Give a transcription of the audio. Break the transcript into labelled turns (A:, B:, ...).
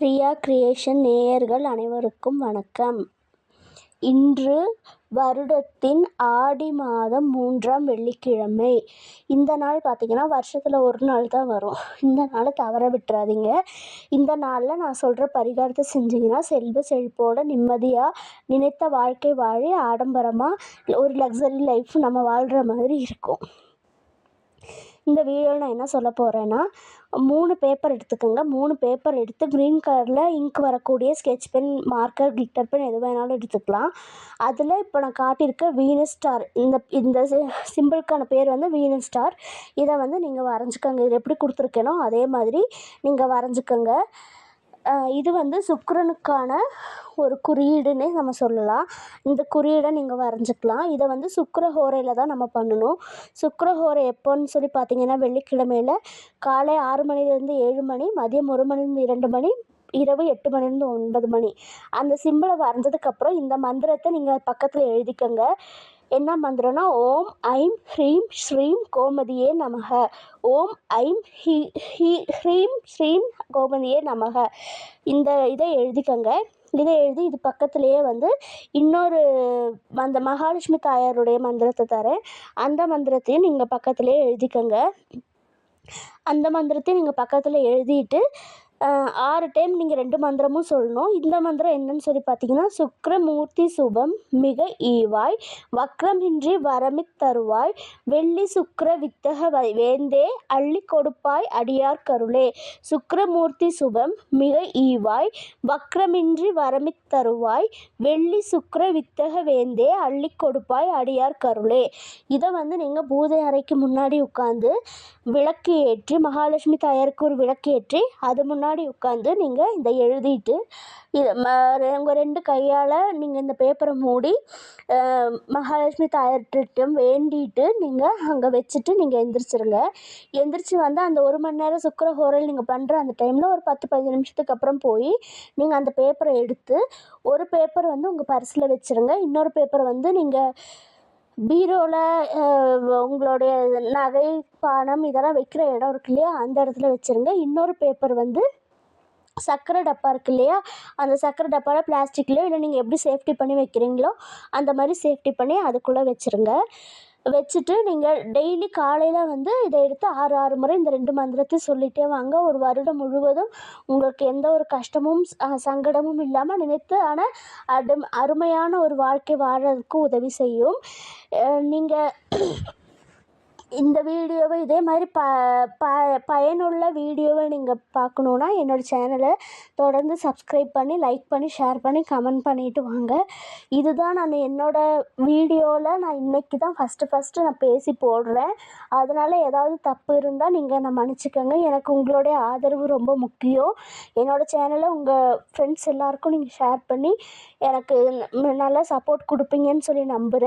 A: Riya creation நேயர்கள் அனைவருக்கும் வணக்கம். இன்று வருடத்தின் ஆடி மாதம் மூன்றாம் வெள்ளிக்கிழமை. இந்த நாள் பார்த்திங்கன்னா வருஷத்தில் ஒரு நாள் தான் வரும். இந்த நாளை தவற விட்டுறாதீங்க. இந்த நாளில் நான் சொல்கிற பரிகாரத்தை செஞ்சிங்கன்னா செல்வ செழிப்போடு நிம்மதியாக நினைத்த வாழ்க்கை வாழி ஆடம்பரமாக ஒரு லக்ஸரி லைஃப் நம்ம வாழ்கிற மாதிரி இருக்கும். இந்த வீடியோவில் நான் என்ன சொல்ல போகிறேன்னா மூணு பேப்பர் எடுத்துக்கோங்க. மூணு பேப்பர் எடுத்து க்ரீன் கலரில் இங்க் வரக்கூடிய sketch pen marker glitter pen எது வேணாலும் எடுத்துக்கலாம். அதில் இப்போ நான் காட்டியிருக்க வீனஸ் ஸ்டார் இந்த இந்த சிம்பிளுக்கான பேர் வந்து வீனஸ் ஸ்டார் இதை வந்து நீங்கள் வரைஞ்சிக்கோங்க. இது எப்படி கொடுத்துருக்கேனோ அதே மாதிரி நீங்கள் வரைஞ்சிக்கோங்க. இது வந்து சுக்கிரனுக்கான ஒரு குறியீடுன்னே நம்ம சொல்லலாம். இந்த குறியீடை நீங்கள் வரைஞ்சிக்கலாம். இதை வந்து சுக்கர ஹோரையில் தான் நம்ம பண்ணணும். சுக்கர ஹோரை எப்போன்னு சொல்லி பார்த்தீங்கன்னா வெள்ளிக்கிழமையில் காலை ஆறு மணிலேருந்து ஏழு மணி மதியம் ஒரு மணிலேருந்து இரண்டு மணி இரவு எட்டு மணிலேருந்து ஒன்பது மணி. அந்த சிம்பிளை வரைஞ்சதுக்கப்புறம் இந்த மந்திரத்தை நீங்கள் பக்கத்தில் எழுதிக்கோங்க. என்ன மந்திரம்னா ஓம் ஐம் ஹ்ரீம் ஸ்ரீம் கோமதியே நமக. ஓம் ஐம் ஹி ஹி ஹ்ரீம் ஸ்ரீம் கோமதியே நமக. இந்த இதை எழுதிக்கோங்க. இதை எழுதி இது பக்கத்துலேயே வந்து இன்னொரு அந்த மகாலட்சுமி தாயாருடைய மந்திரத்தை தரேன். அந்த மந்திரத்தையும் நீங்கள் பக்கத்துலேயே எழுதிக்கோங்க. அந்த மந்திரத்தையும் நீங்கள் பக்கத்தில் எழுதிட்டு ஆறு டைம் நீங்கள் ரெண்டு மந்திரமும் சொல்லணும். இந்த மந்திரம் என்னன்னு சொல்லி பார்த்தீங்கன்னா சுக்ரமூர்த்தி சுபம் மிக ஈவாய் வக்ரமின்றி வரமித் தருவாய் வெள்ளி சுக்ர வித்தக வேந்தே அள்ளி கொடுப்பாய் அடியார் கருளே. சுக்ரமூர்த்தி சுபம் மிக ஈவாய் வக்ரமின்றி வரமித் தருவாய் வெள்ளி சுக்ர வித்தக வேந்தே அள்ளி கொடுப்பாய் அடியார் கருளே. இதை வந்து நீங்கள் பூஜை அறைக்கு முன்னாடி உட்காந்து விளக்கு ஏற்றி மகாலட்சுமி தாயாருக்கு ஒரு விளக்கு ஏற்றி அது முன்னாடி உட்காந்து நீங்கள் இதை எழுதிட்டு இதை உங்கள் ரெண்டு கையால் நீங்கள் இந்த பேப்பரை மூடி மகாலட்சுமி தாயார்கிட்டம் வேண்டிட்டு நீங்கள் அங்கே வச்சுட்டு நீங்கள் எந்திரிச்சிருங்க. எந்திரிச்சு வந்து அந்த ஒரு மணி நேரம் சுக்கர ஹோரல் நீங்கள் பண்ணுற அந்த டைமில் ஒரு பத்து பதினஞ்சு நிமிஷத்துக்கு அப்புறம் போய் நீங்கள் அந்த பேப்பரை எடுத்து ஒரு பேப்பர் வந்து உங்கள் பர்ஸில் வச்சுருங்க. இன்னொரு பேப்பரை வந்து நீங்கள் பீரோவில் உங்களுடைய நகை பணம் இதெல்லாம் வைக்கிற இடம் இருக்கு இல்லையா? அந்த இடத்துல வச்சுருங்க. இன்னொரு பேப்பர் வந்து சர்க்கரை டப்பா இருக்கு இல்லையா? அந்த சர்க்கரை டப்பாவில் பிளாஸ்டிக்லையோ இல்லை நீங்கள் எப்படி சேஃப்டி பண்ணி வைக்கிறீங்களோ அந்த மாதிரி சேஃப்டி பண்ணி அதுக்குள்ளே வச்சுருங்க. வச்சுட்டு நீங்கள் டெய்லி காலையில் வந்து இதை எடுத்து ஆறு ஆறு முறை இந்த ரெண்டு மந்திரத்தையும் சொல்லிகிட்டே வாங்க. ஒரு வருடம் முழுவதும் உங்களுக்கு எந்த ஒரு கஷ்டமும் சங்கடமும் இல்லாமல் நினைத்து ஆனால் அடு அருமையான ஒரு வாழ்க்கை வாழறதுக்கு உதவி செய்யும். நீங்கள் இந்த வீடியோவை இதே மாதிரி ப ப பயனுள்ள வீடியோவை நீங்கள் பார்க்கணுன்னா என்னோடய சேனலை தொடர்ந்து சப்ஸ்கிரைப் பண்ணி லைக் பண்ணி ஷேர் பண்ணி கமெண்ட் பண்ணிவிட்டு வாங்க. இதுதான் நான் என்னோடய வீடியோவில் நான் இன்றைக்கி தான் ஃபஸ்ட்டு ஃபஸ்ட்டு நான் பேசி போடுறேன். அதனால் ஏதாவது தப்பு இருந்தால் நீங்கள் நான் மன்னிச்சிக்கோங்க. எனக்கு உங்களுடைய ஆதரவு ரொம்ப முக்கியம். என்னோடய சேனலை உங்கள் ஃப்ரெண்ட்ஸ் எல்லாேருக்கும் நீங்கள் ஷேர் பண்ணி எனக்கு நல்லா சப்போர்ட் கொடுப்பீங்கன்னு சொல்லி நம்புகிறேன்